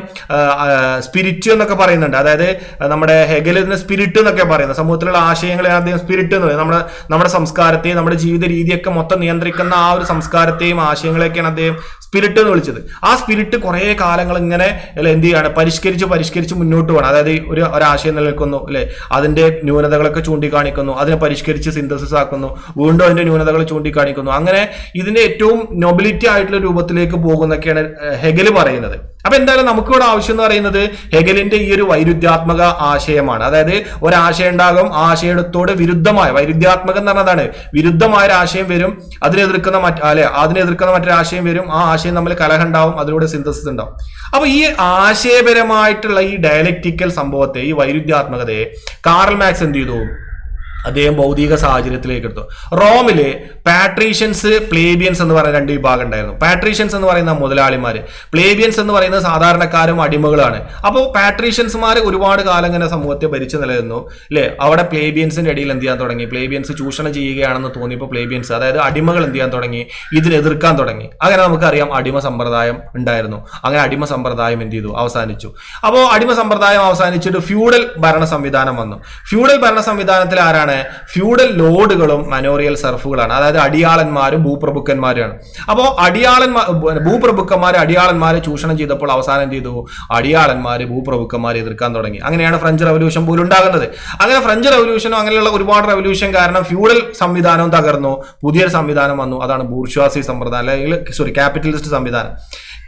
സ്പിരിറ്റ് എന്നൊക്കെ പറയുന്നുണ്ട്. അതായത് നമ്മുടെ ഹെഗലിന് സ്പിരിറ്റ് എന്നൊക്കെ പറയുന്നത്. സമൂഹത്തിലുള്ള ആശയങ്ങളെ അദ്ദേഹം സ്പിരിറ്റ് എന്ന് പറയുന്നത്. നമ്മുടെ നമ്മുടെ സംസ്കാരത്തെയും നമ്മുടെ ജീവിത രീതിയൊക്കെ മൊത്തം നിയന്ത്രിക്കുന്ന ആ ഒരു സംസ്കാരത്തെയും ആശയങ്ങളെയൊക്കെയാണ് അദ്ദേഹം സ്പിരിറ്റ് എന്ന് വിളിച്ചത്. ആ സ്പിരിറ്റ് കുറേ കാലങ്ങൾ ഇങ്ങനെ എന്ത് ചെയ്യാണ്? പരിഷ്കരിച്ച് പരിഷ്കരിച്ച് മുന്നോട്ട് പോകണം. അതായത് ഒരു ഒരാശയം നിലനിൽക്കുന്നു അല്ലെ? അതിന്റെ ന്യൂനതകളൊക്കെ ചൂണ്ടിക്കാണിക്കുന്നു അതിനെ പരിഷ്കരിച്ച് സിന്തസിസ് ആക്കുന്നു വീണ്ടും അതിന്റെ ന്യൂനതകൾ ചൂണ്ടിക്കാണിക്കുന്നു. അങ്ങനെ ഇതിന്റെ ഏറ്റവും നൊബിലിറ്റി ആയിട്ടുള്ള രൂപത്തിലേക്ക് പോകുന്നൊക്കെയാണ് ഹെഗൽ പറയുന്നത്. അപ്പൊ എന്തായാലും നമുക്കിവിടെ ആവശ്യം എന്ന് പറയുന്നത് ഹെഗലിന്റെ ഈ ഒരു വൈരുദ്ധ്യാത്മക ആശയമാണ്. അതായത് ഒരാശയം ഉണ്ടാകും ആശയത്തോട് വിരുദ്ധമായ വൈരുദ്ധ്യാത്മകം എന്ന് പറഞ്ഞതാണ് വിരുദ്ധമായ ഒരു ആശയം വരും അതിനെതിർക്കുന്ന മറ്റ അല്ലെ അതിനെതിർക്കുന്ന മറ്റൊരു ആശയം വരും ആ ആശയം തമ്മിൽ കലഹം ഉണ്ടാവും അതിലൂടെ സിന്തസിസ് ഉണ്ടാവും. അപ്പൊ ഈ ആശയപരമായിട്ടുള്ള ഈ ഡയലക്റ്റിക്കൽ സംഭവത്തെ ഈ വൈരുദ്ധ്യാത്മകതയെ കാറൽ മാക്സ് എന്ത് ചെയ്തു? അദ്ദേഹം ഭൗതിക സാഹചര്യത്തിലേക്ക് എടുത്തു. റോമിൽ പാട്രീഷ്യൻസ് പ്ലേബിയൻസ് എന്ന് പറയുന്ന രണ്ട് വിഭാഗം ഉണ്ടായിരുന്നു. പാട്രീഷ്യൻസ് എന്ന് പറയുന്ന മുതലാളിമാര്. പ്ലേബിയൻസ് എന്ന് പറയുന്ന സാധാരണക്കാരും അടിമകളാണ്. അപ്പോൾ പാട്രീഷ്യൻസ്മാർ ഒരുപാട് കാലം ഇങ്ങനെ സമൂഹത്തെ ഭരിച്ചു നിലനിന്നു. അല്ലേ അവിടെ പ്ലേബിയൻസിന്റെ ഇടയിൽ എന്ത് ചെയ്യാൻ തുടങ്ങി? പ്ലേബിയൻസ് ചൂഷണം ചെയ്യുകയാണെന്ന് തോന്നിയപ്പോൾ പ്ലേബിയൻസ് അതായത് അടിമകൾ എന്ത് ചെയ്യാൻ തുടങ്ങി? ഇതിനെതിർക്കാൻ തുടങ്ങി. അങ്ങനെ നമുക്കറിയാം അടിമ സമ്പ്രദായം ഉണ്ടായിരുന്നു. അങ്ങനെ അടിമ സമ്പ്രദായം എന്ത് ചെയ്തു? അവസാനിച്ചു. അപ്പോൾ അടിമ സമ്പ്രദായം അവസാനിച്ചിട്ട് ഫ്യൂഡൽ ഭരണ സംവിധാനം വന്നു. ഫ്യൂഡൽ ഭരണ സംവിധാനത്തിൽ ആരാണ്? ഫ്യൂഡൽ ലോഡുകളും മനോറിയൽ സർഫുകളാണ്. അതായത് അടിയാളന്മാരും ഭൂപ്രഭുക്കന്മാരുമാണ്. അപ്പോൾ അടിയാളന്മാർ ഭൂപ്രഭുക്കന്മാർ അടിയാളന്മാരെ ചൂഷണം ചെയ്തപ്പോൾ അവസാനം ചെയ്തു? അടിയാളന്മാർ ഭൂപ്രഭുക്കന്മാരെ എതിർക്കാൻ തുടങ്ങി. അങ്ങനെയാണ് ഫ്രഞ്ച് റവല്യൂഷൻ പോലും ഉണ്ടാകുന്നത്. അങ്ങനെ ഫ്രഞ്ച് റവല്യൂഷനും അങ്ങനെയുള്ള ഒരുപാട് റവല്യൂഷൻ കാരണം ഫ്യൂഡൽ സംവിധാനവും തകർന്നു. പുതിയൊരു സംവിധാനം വന്നു. അതാണ് ബൂർഷ്വാസി സമ്പ്രദായം അല്ലെങ്കിൽ സോറി ക്യാപിറ്റലിസ്റ്റ് സംവിധാനം.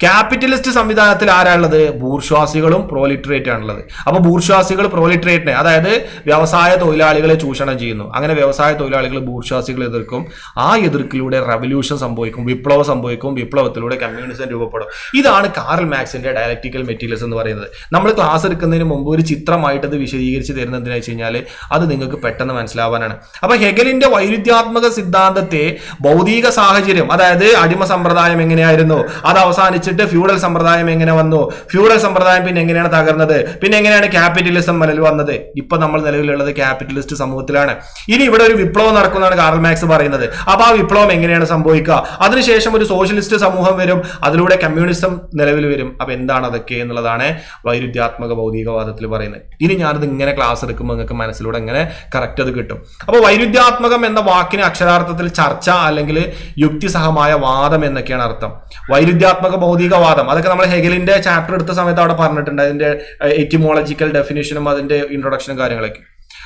ക്യാപിറ്റലിസ്റ്റ് സംവിധാനത്തിൽ ആരാണുള്ളത്? ബൂർഷ്വാസികളും പ്രോലിറ്ററേറ്റ് ആണുള്ളത്. അപ്പോൾ ബൂർഷ്വാസികൾ പ്രോലിറ്ററേറ്റിനെ അതായത് വ്യവസായ തൊഴിലാളികളെ ചൂഷണം ചെയ്യുന്നു. അങ്ങനെ വ്യവസായ തൊഴിലാളികൾ ബൂർഷ്വാസികളെ എതിർക്കും. ആ എതിർക്കിലൂടെ റവല്യൂഷൻ സംഭവിക്കും വിപ്ലവം സംഭവിക്കും വിപ്ലവത്തിലൂടെ കമ്മ്യൂണിസം രൂപപ്പെടും. ഇതാണ് കാറൽ മാക്സിന്റെ ഡയലക്ടിക്കൽ മെറ്റീരിയൽസ് എന്ന് പറയുന്നത്. നമ്മൾ ക്ലാസ് എടുക്കുന്നതിന് മുമ്പ് ഒരു ചിത്രമായിട്ട് അത് വിശദീകരിച്ച് തരുന്നത് എന്തിനാ വെച്ച് കഴിഞ്ഞാൽ അത് നിങ്ങൾക്ക് പെട്ടെന്ന് മനസ്സിലാവാനാണ്. അപ്പോൾ ഹെഗലിന്റെ വൈരുദ്ധ്യാത്മക സിദ്ധാന്തത്തെ ഭൗതിക സാഹചര്യം അതായത് അടിമ സമ്പ്രദായം എങ്ങനെയായിരുന്നു? അത് അവസാനിച്ചിട്ട് ഫ്യൂഡൽ സമ്പ്രദായം എങ്ങനെ വന്നു? ഫ്യൂഡൽ സമ്പ്രദായം പിന്നെ എങ്ങനെയാണ് തകർന്നത്? പിന്നെ എങ്ങനെയാണ് ക്യാപിറ്റലിസം നിലവിൽ വന്നത്? ഇപ്പൊ നമ്മൾ നിലവിലുള്ളത് ക്യാപിറ്റലിസ്റ്റ് സമൂഹത്തിലാണ്. ഇനി ഇവിടെ ഒരു വിപ്ലവം നടക്കുന്നതാണ് കാർൽ മാക്സ് പറയുന്നത്. അപ്പൊ ആ വിപ്ലവം എങ്ങനെയാണ് സംഭവിക്കുക? അതിനുശേഷം ഒരു സോഷ്യലിസ്റ്റ് സമൂഹം വരും. അതിലൂടെ കമ്മ്യൂണിസം നിലവിൽ വരും. അപ്പൊ എന്താണ് അതൊക്കെ എന്നുള്ളതാണ് വൈരുദ്ധ്യാത്മക ഭൗതികവാദത്തിൽ പറയുന്നത്. ഇനി ഞാനത് ഇങ്ങനെ ക്ലാസ് എടുക്കുമ്പോൾ നിങ്ങൾക്ക് മനസ്സിലൂടെ ഇങ്ങനെ കറക്റ്റ് അത് കിട്ടും. അപ്പോൾ വൈരുദ്ധ്യാത്മകം എന്ന വാക്കിന് അക്ഷരാർത്ഥത്തിൽ ചർച്ച അല്ലെങ്കിൽ യുക്തിസഹമായ വാദം എന്നൊക്കെയാണ് അർത്ഥം. വൈരുദ്ധ്യാത്മക ഭൗതികവാദം. അതൊക്കെ നമ്മൾ ഹെഗലിന്റെ ചാപ്റ്റർ എടുത്ത സമയത്ത് അവിടെ പറഞ്ഞിട്ടുണ്ട്. അതിന്റെ എറ്റിമോളജിക്കൽ ഡെഫിനേഷനും അതിന്റെ ഇൻട്രൊഡക്ഷനും കാര്യങ്ങളൊക്കെ.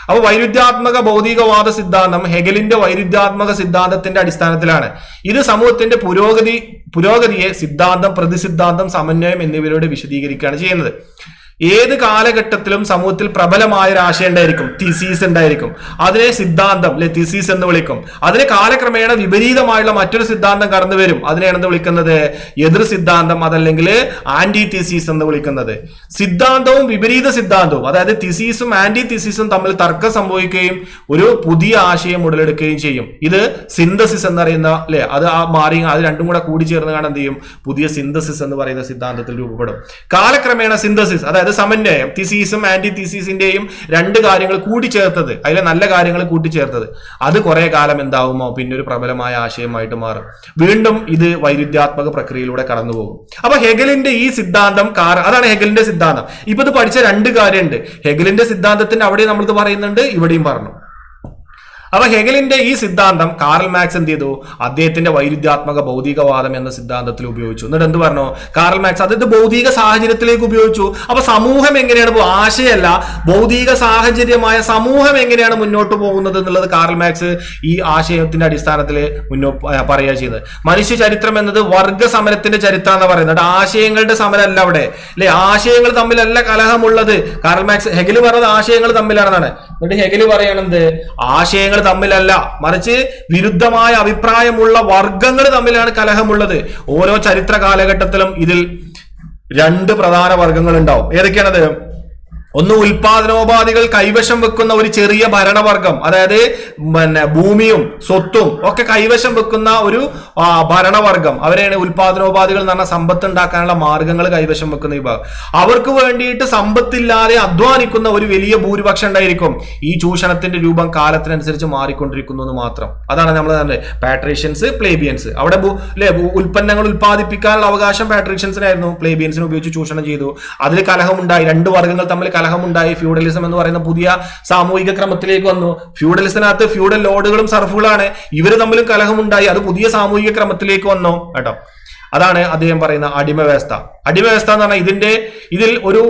അപ്പോൾ വൈരുദ്ധ്യാത്മക ഭൗതികവാദ സിദ്ധാന്തം ഹെഗലിന്റെ വൈരുദ്ധ്യാത്മക സിദ്ധാന്തത്തിന്റെ അടിസ്ഥാനത്തിലാണ്. ഇത് സമൂഹത്തിന്റെ പുരോഗതി പുരോഗതിയെ സിദ്ധാന്തം പ്രതിസിദ്ധാന്തം സമന്വയം എന്നിവരോട് വിശദീകരിക്കുകയാണ് ചെയ്യുന്നത്. ഏത് കാലഘട്ടത്തിലും സമൂഹത്തിൽ പ്രബലമായ ഒരു ആശയം ഉണ്ടായിരിക്കും. തിസീസ് ഉണ്ടായിരിക്കും അതിനെ സിദ്ധാന്തം അല്ലെ തിസീസ് എന്ന് വിളിക്കും. അതിന് കാലക്രമേണ വിപരീതമായുള്ള മറ്റൊരു സിദ്ധാന്തം കടന്നു വരും. അതിനെയാണ് വിളിക്കുന്നത് എതിർ സിദ്ധാന്തം അതല്ലെങ്കിൽ ആന്റി തിസീസ് എന്ന് വിളിക്കുന്നത്. സിദ്ധാന്തവും വിപരീത സിദ്ധാന്തവും അതായത് തിസീസും ആന്റി തിസീസും തമ്മിൽ തർക്കം സംഭവിക്കുകയും ഒരു പുതിയ ആശയം ഉടലെടുക്കുകയും ചെയ്യും. ഇത് സിന്തസിസ് എന്നറിയുന്ന അല്ലെ അത് ആ മാറി അത് രണ്ടും കൂടെ കൂടി ചേർന്ന് കാണാൻ എന്ത് ചെയ്യും? പുതിയ സിന്തസിസ് എന്ന് പറയുന്ന സിദ്ധാന്തത്തിൽ രൂപപ്പെടും. കാലക്രമേണ സിന്തസിസ് അതായത് അതായത് സമന്വയം. തിസീസും ആന്റി തിസീസിന്റെയും രണ്ട് കാര്യങ്ങൾ കൂട്ടിച്ചേർത്തത്. അതിലെ നല്ല കാര്യങ്ങൾ കൂട്ടിച്ചേർത്തത്. അത് കുറെ കാലം എന്താവുമോ? പിന്നെ ഒരു പ്രബലമായ ആശയമായിട്ട് മാറും. വീണ്ടും ഇത് വൈരുദ്ധ്യാത്മക പ്രക്രിയയിലൂടെ കടന്നു പോകും അപ്പൊ ഹെഗലിന്റെ ഈ സിദ്ധാന്തം കാര അതാണ് ഹെഗലിന്റെ സിദ്ധാന്തം. ഇപ്പൊ ഇത് പഠിച്ച രണ്ട് കാര്യമുണ്ട്. ഹെഗലിന്റെ സിദ്ധാന്തത്തിന്റെ അവിടെ നമ്മളിത് പറയുന്നുണ്ട് ഇവിടെയും പറഞ്ഞു. അപ്പൊ ഹെഗലിന്റെ ഈ സിദ്ധാന്തം കാറൽ മാക്സ് എന്ത് ചെയ്തു? അദ്ദേഹത്തിന്റെ വൈരുദ്ധ്യാത്മക ഭൗതികവാദം എന്ന സിദ്ധാന്തത്തിൽ ഉപയോഗിച്ചു. എന്നിട്ട് എന്ത് പറഞ്ഞു? കാറൽ മാക്സ് അതായത് ഭൗതിക സാഹചര്യത്തിലേക്ക് ഉപയോഗിച്ചു. അപ്പൊ സമൂഹം എങ്ങനെയാണ് ആശയല്ല ഭൗതിക സാഹചര്യമായ സമൂഹം എങ്ങനെയാണ് മുന്നോട്ട് പോകുന്നത് എന്നുള്ളത് കാറൽ മാക്സ് ഈ ആശയത്തിന്റെ അടിസ്ഥാനത്തിൽ മുന്നോട്ട് പറയുക ചെയ്യുന്നത് മനുഷ്യ ചരിത്രം എന്നത് വർഗ സമരത്തിന്റെ ചരിത്രം എന്ന് പറയുന്നത് ആശയങ്ങളുടെ സമരമല്ല അവിടെ. അല്ലെ? ആശയങ്ങൾ തമ്മിലല്ല കലഹമുള്ളത്. കാറൽ മാക്സ് ഹെഗൽ പറഞ്ഞത് ആശയങ്ങൾ തമ്മിലാണെന്നാണ്. എന്നിട്ട് ഹെഗൽ പറയണത് ആശയങ്ങൾ തമ്മിലല്ല. മറിച്ച് വിരുദ്ധമായ അഭിപ്രായമുള്ള വർഗങ്ങൾ തമ്മിലാണ് കലഹമുള്ളത്. ഓരോ ചരിത്ര കാലഘട്ടത്തിലും ഇതിൽ രണ്ട് പ്രധാന വർഗങ്ങൾ ഉണ്ടാവും ഏതൊക്കെയാണത്? ഒന്ന് ഉൽപാദനോപാധികൾ കൈവശം വെക്കുന്ന ഒരു ചെറിയ ഭരണവർഗം അതായത് പിന്നെ ഭൂമിയും സ്വത്തും ഒക്കെ കൈവശം വെക്കുന്ന ഒരു ഭരണവർഗം. അവരെയാണ് ഉൽപാദനോപാധികൾ എന്ന് പറഞ്ഞാൽ സമ്പത്ത് ഉണ്ടാക്കാനുള്ള മാർഗങ്ങൾ കൈവശം വെക്കുന്ന വിഭാഗം. അവർക്ക് വേണ്ടിയിട്ട് സമ്പത്തില്ലാതെ അധ്വാനിക്കുന്ന ഒരു വലിയ ഭൂരിപക്ഷം ഉണ്ടായിരിക്കും ഈ ചൂഷണത്തിന്റെ രൂപം കാലത്തിനനുസരിച്ച് മാറിക്കൊണ്ടിരിക്കുന്നു എന്ന് മാത്രം. അതാണ് നമ്മൾ പറഞ്ഞത്. പാട്രീഷ്യൻസ് പ്ലേബിയൻസ് അവിടെ ഉൽപ്പന്നങ്ങൾ ഉൽപ്പാദിപ്പിക്കാനുള്ള അവകാശം പാട്രീഷ്യൻസിനായിരുന്നു പ്ലേബിയൻസിനെ ഉപയോഗിച്ച് ചൂഷണം ചെയ്തു. അതിൽ കലഹമുണ്ടായി. രണ്ട് വർഗങ്ങൾ തമ്മിൽ കലഹമുണ്ടായി. ഫ്യൂഡലിസം എന്ന് പറയുന്ന പുതിയ സാമൂഹിക ക്രമത്തിലേക്ക് വന്നു. ഫ്യൂഡലിസിനകത്ത് ഫ്യൂഡൽ ലോഡുകളും സർഫുകളാണ്. ഇവർ തമ്മിലും കലഹമുണ്ടായി. അത് പുതിയ സാമൂഹിക ക്രമത്തിലേക്ക് വന്നു കേട്ടോ. അതാണ് അദ്ദേഹം പറയുന്ന അടിമ വ്യവസ്ഥ അടിമ വ്യവസ്ഥ എന്ന് പറഞ്ഞാൽ ഇതിന്റെ ഇതിൽ ഒരു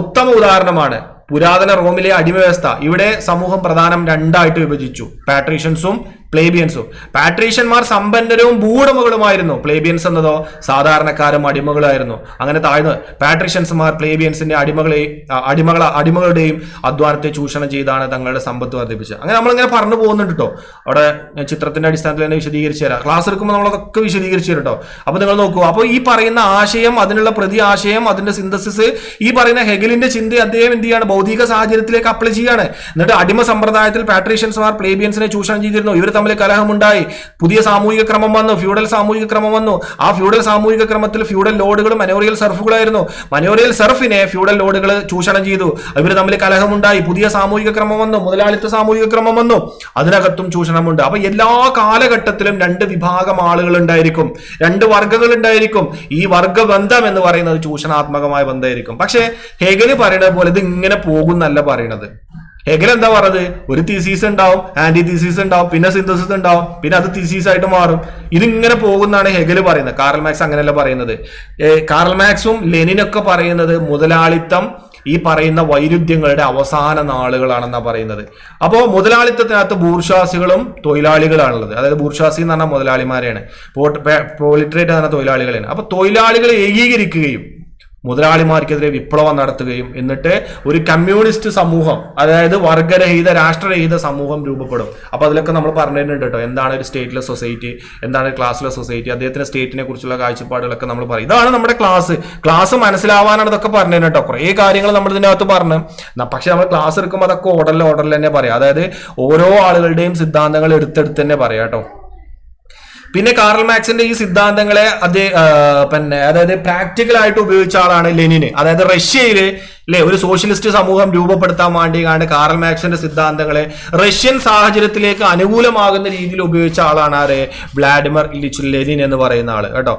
ഉത്തമ ഉദാഹരണമാണ്. പുരാതന റോമിലെ അടിമ വ്യവസ്ഥ ഇവിടെ സമൂഹം പ്രധാനം രണ്ടായിട്ട് വിഭജിച്ചു. പാട്രീഷ്യൻസും പ്ലേബിയൻസും. പാട്രീഷ്യന്മാർ സമ്പന്നരും ഭൂവുടമകളുമായിരുന്നു. പ്ലേബിയൻസ് എന്നതോ സാധാരണക്കാരും അടിമകളായിരുന്നു. അങ്ങനെ താഴ്ന്ന് പാട്രീഷ്യൻസുമാർ പ്ലേബിയൻസിന്റെ അടിമകളെ അടിമകള അടിമകളുടെയും അധ്വാനത്തെ ചൂഷണം ചെയ്താണ് തങ്ങളുടെ സമ്പത്ത് വർദ്ധിപ്പിച്ചത്. അങ്ങനെ നമ്മളിങ്ങനെ പറഞ്ഞു പോകുന്നുണ്ട് കേട്ടോ അവിടെ ചിത്രത്തിന്റെ അടിസ്ഥാനത്തിൽ തന്നെ വിശദീകരിച്ചു തരാം. ക്ലാസ് എടുക്കുമ്പോൾ നമ്മളതൊക്കെ വിശദീകരിച്ചു തരും കേട്ടോ അപ്പൊ നിങ്ങൾ നോക്കൂ. അപ്പോൾ ഈ പറയുന്ന ആശയം അതിനുള്ള പ്രതി ആശയം അതിന്റെ സിന്തസിസ് ഈ പറയുന്ന ഹെഗലിന്റെ ചിന്ത അദ്ദേഹം എന്ത് ചെയ്യാണ്? ഭൗതിക സാഹചര്യത്തിലേക്ക് അപ്ലൈ ചെയ്യാണ് എന്നിട്ട് അടിമ സമ്പ്രദായത്തിൽ പാട്രീഷ്യൻസ്മാർ പ്ലേബിയൻസിനെ ചൂഷണം ചെയ്തിരുന്നു. ഇവർ തമ്മിൽ കലഹമുണ്ടായി. പുതിയ സാമൂഹിക ക്രമം വന്നു ഫ്യൂഡൽ സാമൂഹിക ക്രമം വന്നു. ആ ഫ്യൂഡൽ സാമൂഹിക ക്രമത്തിൽ ഫ്യൂഡൽ ലോഡുകളും മനോറിയൽ സർഫുകളായിരുന്നു. മനോറിയൽ സർഫിനെ ഫ്യൂഡൽ ലോഡുകൾ ചൂഷണം ചെയ്തു. ഇവർ തമ്മിൽ കലഹമുണ്ടായി. പുതിയ സാമൂഹിക ക്രമം വന്നു മുതലാളിത്ത സാമൂഹിക ക്രമം വന്നു. അതിനകത്തും ചൂഷണമുണ്ട്. അപ്പൊ എല്ലാ കാലഘട്ടത്തിലും രണ്ട് വിഭാഗം ആളുകൾ ഉണ്ടായിരിക്കും. രണ്ട് വർഗങ്ങൾ ഉണ്ടായിരിക്കും. ഈ വർഗബന്ധം എന്ന് പറയുന്നത് ചൂഷണാത്മകമായ ബന്ധമായിരിക്കും. പക്ഷേ ഹെഗന് പറയുന്നത് പോലെ ഇത് ഇങ്ങനെ പോകുന്നല്ല പറയണത് ഹെഗൽ എന്താ പറഞ്ഞത് ഒരു തീസീസ് ഉണ്ടാവും ആന്റി തീസീസ് ഉണ്ടാവും പിന്നെ സിന്തസിസ് ഉണ്ടാവും പിന്നെ അത് തീസീസ് ആയിട്ട് മാറും. ഇതിങ്ങനെ പോകുന്നതാണ് ഹെഗൽ പറയുന്നത്. കാർൽ മാക്സ് അങ്ങനെയല്ല പറയുന്നത്. കാർൽ മാക്സും ലെനിനൊക്കെ പറയുന്നത് മുതലാളിത്തം ഈ പറയുന്ന വൈരുദ്ധ്യങ്ങളുടെ അവസാന നാളുകളാണെന്നാണ് പറയുന്നത്. അപ്പോൾ മുതലാളിത്തത്തിനകത്ത് ബൂർഷാസികളും തൊഴിലാളികളാണുള്ളത്. അതായത് ബൂർഷാസി എന്ന് പറഞ്ഞാൽ മുതലാളിമാരെയാണ്. പ്രോളിറ്ററേറ്റ് എന്ന് പറഞ്ഞാൽ തൊഴിലാളികളാണ് അപ്പോൾ തൊഴിലാളികളെ ഏകീകരിക്കുകയും മുതലാളിമാർക്കെതിരെ വിപ്ലവം നടത്തുകയും എന്നിട്ട് ഒരു കമ്മ്യൂണിസ്റ്റ് സമൂഹം അതായത് വർഗരഹിത രാഷ്ട്രരഹിത സമൂഹം രൂപപ്പെടും. അപ്പൊ അതിലൊക്കെ നമ്മൾ പറഞ്ഞിട്ടുണ്ട് കേട്ടോ എന്താണ് ഒരു സ്റ്റേറ്റ്ലെസ് സൊസൈറ്റി എന്താണ് ക്ലാസ്ലെസ് സൊസൈറ്റി അദ്ദേഹത്തിന്റെ സ്റ്റേറ്റിനെ കുറിച്ചുള്ള കാഴ്ചപ്പാടുകളൊക്കെ നമ്മൾ പറയും. ഇതാണ് നമ്മുടെ ക്ലാസ്. ക്ലാസ് മനസ്സിലാവാനാണ് ഇതൊക്കെ പറഞ്ഞു കേട്ടോ. കുറേ കാര്യങ്ങൾ നമ്മൾ ഇതിനകത്ത് പറഞ്ഞു. പക്ഷെ നമ്മൾ ക്ലാസ് എടുക്കുമ്പോൾ അതൊക്കെ ഓർഡറിൽ ഓർഡറിൽ തന്നെ പറയാം. അതായത് ഓരോ ആളുകളുടെയും സിദ്ധാന്തങ്ങൾ എടുത്തെടുത്ത് തന്നെ പറയാം കേട്ടോ. പിന്നെ കാറൽ മാക്സിന്റെ ഈ സിദ്ധാന്തങ്ങളെ അതേ പിന്നെ അതായത് പ്രാക്ടിക്കൽ ആയിട്ട് ഉപയോഗിച്ച ആളാണ് ലെനിന് അതായത് റഷ്യയിൽ അല്ലെ ഒരു സോഷ്യലിസ്റ്റ് സമൂഹം രൂപപ്പെടുത്താൻ വേണ്ടി കാണ് കാറൽ മാക്സിന്റെ സിദ്ധാന്തങ്ങളെ റഷ്യൻ സാഹചര്യത്തിലേക്ക് അനുകൂലമാകുന്ന രീതിയിൽ ഉപയോഗിച്ച ആളാണ് ആര്? വ്ളാഡിമർ ഇലിച്ച് ലെനിൻ എന്ന് പറയുന്ന ആൾ. കേട്ടോ?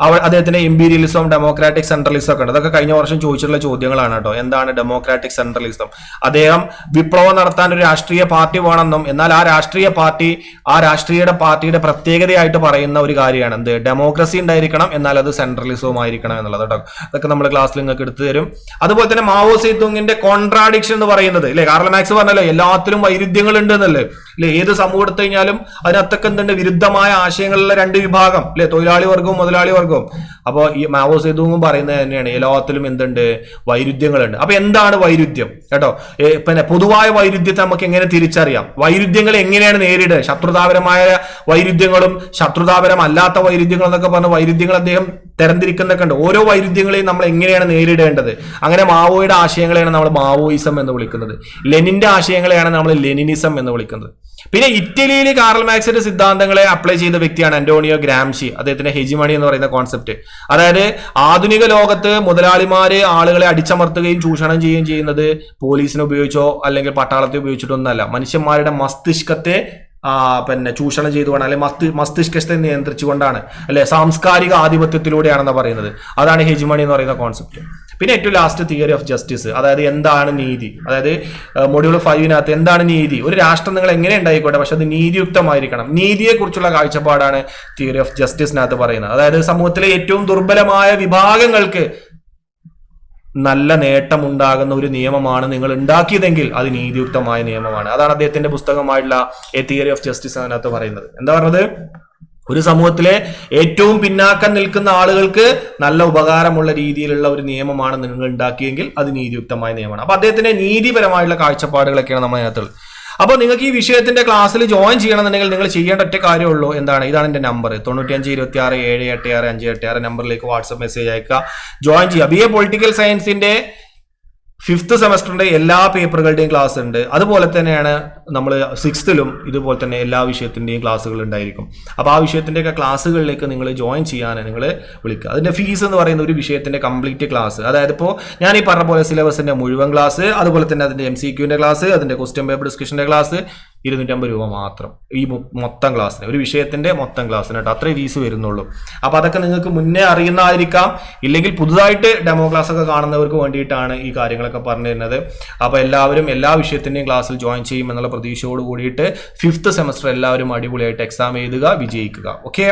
അവ അദ്ദേഹത്തിന്റെ എംപീരിയലിസം ഡെമോക്രാറ്റിക് സെൻട്രലിസം ഒക്കെ ഉണ്ട്. അതൊക്കെ കഴിഞ്ഞ വർഷം ചോദിച്ചിട്ടുള്ള ചോദ്യങ്ങളാണ് കേട്ടോ. എന്താണ് ഡെമോക്രാറ്റിക് സെൻട്രലിസം അദ്ദേഹം വിപ്ലവം നടത്താൻ ഒരു രാഷ്ട്രീയ പാർട്ടി വേണമെന്നും എന്നാൽ ആ രാഷ്ട്രീയ പാർട്ടി ആ രാഷ്ട്രീയ പാർട്ടിയുടെ പ്രത്യേകതയായിട്ട് പറയുന്ന ഒരു കാര്യമാണ് എന്ത്? ഡെമോക്രസി ഉണ്ടായിരിക്കണം എന്നാൽ അത് സെൻട്രലിസവും ആയിരിക്കണം എന്നുള്ളത് കേട്ടോ. അതൊക്കെ നമ്മൾ ക്ലാസ്സിൽ നിങ്ങൾക്ക് എടുത്തു തരും. അതുപോലെ തന്നെ മാവോ സേതുങ്ങിന്റെ കോൺട്രാഡിക്ഷൻ എന്ന് പറയുന്നത് അല്ലെ കാർൽ മാക്സ് പറഞ്ഞല്ലോ എല്ലാത്തിലും വൈരുദ്ധ്യങ്ങൾ ഉണ്ട് എന്നല്ലേ? അല്ലെ ഏത് സമൂഹം കഴിഞ്ഞാലും അതിനകത്തൊക്കെ എന്തുണ്ട്? വിരുദ്ധമായ ആശയങ്ങളുള്ള രണ്ട് വിഭാഗം അല്ലെ തൊഴിലാളി വർഗവും മുതലാളി വർഗവും അപ്പോൾ ഈ മാവോ സേതുവും പറയുന്നത് തന്നെയാണ് ലോകത്തിലും എന്തുണ്ട്? വൈരുദ്ധ്യങ്ങളുണ്ട്. അപ്പൊ എന്താണ് വൈരുദ്ധ്യം? കേട്ടോ? പിന്നെ പൊതുവായ വൈരുദ്ധ്യത്തെ നമുക്ക് എങ്ങനെ തിരിച്ചറിയാം? വൈരുദ്ധ്യങ്ങൾ എങ്ങനെയാണ് നേരിടുക? ശത്രുതാപരമായ വൈരുദ്ധ്യങ്ങളും ശത്രുതാപരമല്ലാത്ത വൈരുദ്ധ്യങ്ങളും എന്നൊക്കെ പറഞ്ഞ വൈരുദ്ധ്യങ്ങൾ അദ്ദേഹം തരംതിരിക്കുന്നൊക്കെ ഉണ്ട്. ഓരോ വൈരുദ്ധ്യങ്ങളെയും നമ്മൾ എങ്ങനെയാണ് നേരിടേണ്ടത്? അങ്ങനെ മാവോയുടെ ആശയങ്ങളെയാണ് നമ്മൾ മാവോയിസം എന്ന് വിളിക്കുന്നത്. ലെനിന്റെ ആശയങ്ങളെയാണ് നമ്മൾ ലെനിനിസം എന്ന് വിളിക്കുന്നത്. പിന്നെ ഇറ്റലിയിൽ കാർൽ മാക്സിന്റെ സിദ്ധാന്തങ്ങളെ അപ്ലൈ ചെയ്ത വ്യക്തിയാണ് അന്റോണിയോ ഗ്രാംഷി. അദ്ദേഹത്തിന്റെ ഹെജിമണി എന്ന് പറയുന്ന കോൺസെപ്റ്റ് അതായത് ആധുനിക ലോകത്ത് മുതലാളിമാര് ആളുകളെ അടിച്ചമർത്തുകയും ചൂഷണം ചെയ്യുകയും ചെയ്യുന്നത് പോലീസിനെ ഉപയോഗിച്ചോ അല്ലെങ്കിൽ പട്ടാളത്തെ ഉപയോഗിച്ചിട്ടൊന്നല്ല മനുഷ്യന്മാരുടെ മസ്തിഷ്കത്തെ പിന്നെ ചൂഷണം ചെയ്തുകൊണ്ട് അല്ലെ മസ്തി മസ്തിഷ്കത്തെ നിയന്ത്രിച്ചുകൊണ്ടാണ് അല്ലെ സാംസ്കാരിക ആധിപത്യത്തിലൂടെയാണെന്ന് പറയുന്നത്. അതാണ് ഹെജിമണി എന്ന് പറയുന്ന കോൺസെപ്റ്റ് പിന്നെ ഏറ്റവും ലാസ്റ്റ് തിയറി ഓഫ് ജസ്റ്റിസ് അതായത് എന്താണ് നീതി? അതായത് മൊഡ്യൂൾ ഫൈവിനകത്ത് എന്താണ് നീതി? ഒരു രാഷ്ട്രം നിങ്ങൾ എങ്ങനെ ഉണ്ടായിക്കോട്ടെ പക്ഷെ അത് നീതിയുക്തമായിരിക്കണം. നീതിയെക്കുറിച്ചുള്ള കാഴ്ചപ്പാടാണ് തിയറി ഓഫ് ജസ്റ്റിസിനകത്ത് പറയുന്നത്. അതായത് സമൂഹത്തിലെ ഏറ്റവും ദുർബലമായ വിഭാഗങ്ങൾക്ക് നല്ല നേട്ടമുണ്ടാകുന്ന ഒരു നിയമമാണ് നിങ്ങൾ ഉണ്ടാക്കിയതെങ്കിൽ അത് നീതിയുക്തമായ നിയമമാണ്. അതാണ് അദ്ദേഹത്തിന്റെ പുസ്തകമായിട്ടുള്ള എ തിയറി ഓഫ് ജസ്റ്റിസ് അതിനകത്ത് പറയുന്നത്. എന്താ പറഞ്ഞത്? ഒരു സമൂഹത്തിലെ ഏറ്റവും പിന്നാക്കം നിൽക്കുന്ന ആളുകൾക്ക് നല്ല ഉപകാരമുള്ള രീതിയിലുള്ള ഒരു നിയമമാണ് നിങ്ങൾ ഉണ്ടാക്കിയെങ്കിൽ അത് നീതിയുക്തമായ നിയമമാണ്. അപ്പൊ അദ്ദേഹത്തിന്റെ നീതിപരമായിട്ടുള്ള കാഴ്ചപ്പാടുകളൊക്കെയാണ് നമ്മൾ അതിനകത്തുള്ളത്. അപ്പോൾ നിങ്ങൾക്ക് ഈ വിഷയത്തിന്റെ ക്ലാസ്സിൽ ജോയിൻ ചെയ്യണമെന്നുണ്ടെങ്കിൽ നിങ്ങൾ ചെയ്യേണ്ട ഒറ്റ കാര്യമുള്ളൂ. എന്താണ്? ഇതാണ് എന്റെ നമ്പർ തൊണ്ണൂറ്റിയഞ്ച് ഇരുപത്തി ആറ് ഏഴ് എട്ട് ആറ് അഞ്ച് എട്ട് ആറ് നമ്പറിലേക്ക് വാട്സ്ആപ്പ് മെസ്സേജ് അയക്കുക. ജോയിൻ ചെയ്യുക. ബി എ പൊളിറ്റിക്കൽ സയൻസിന്റെ ഫിഫ്ത്ത് സെമസ്റ്ററിന്റെ എല്ലാ പേപ്പറുകളുടെയും ക്ലാസ് ഉണ്ട്. അതുപോലെ തന്നെയാണ് നമ്മൾ സിക്സ്ത്തിലും ഇതുപോലെ തന്നെ എല്ലാ വിഷയത്തിന്റെയും ക്ലാസ്സുകൾ ഉണ്ടായിരിക്കും. അപ്പോൾ ആ വിഷയത്തിന്റെയൊക്കെ ക്ലാസ്സുകളിലേക്ക് നിങ്ങൾ ജോയിൻ ചെയ്യാൻ നിങ്ങൾ വിളിക്കുക. അതിന്റെ ഫീസ് എന്ന് പറയുന്ന ഒരു വിഷയത്തിന്റെ കംപ്ലീറ്റ് ക്ലാസ് അതായത് ഇപ്പോൾ ഞാൻ ഈ പറഞ്ഞ പോലെ സിലബസിന്റെ മുഴുവൻ ക്ലാസ് അതുപോലെ തന്നെ അതിന്റെ എം സി ക്യൂന്റെ ക്ലാസ് അതിന്റെ ക്വസ്റ്റ്യൻ പേപ്പർ ഡിസ്കഷന്റെ ക്ലാസ് ഇരുന്നൂറ്റമ്പത് രൂപ മാത്രം ഈ മൊത്തം ക്ലാസ്സിന് ഒരു വിഷയത്തിന്റെ മൊത്തം ക്ലാസ്സിന് കേട്ടോ അത്രേ ഫീസ് വരുന്നുള്ളൂ. അപ്പൊ അതൊക്കെ നിങ്ങൾക്ക് മുന്നേ അറിയുന്നതായിരിക്കാം. ഇല്ലെങ്കിൽ പുതുതായിട്ട് ഡെമോ ക്ലാസ് ഒക്കെ കാണുന്നവർക്ക് വേണ്ടിയിട്ടാണ് ഈ കാര്യങ്ങളൊക്കെ പറഞ്ഞു തരുന്നത്. അപ്പൊ എല്ലാവരും എല്ലാ വിഷയത്തിന്റെയും ക്ലാസ്സിൽ ജോയിൻ ചെയ്യും എന്നുള്ള പ്രതീക്ഷയോട് കൂടിയിട്ട് ഫിഫ്ത്ത് സെമസ്റ്റർ എല്ലാവരും അടിപൊളിയായിട്ട് എക്സാം എഴുതുക വിജയിക്കുക. ഓക്കെ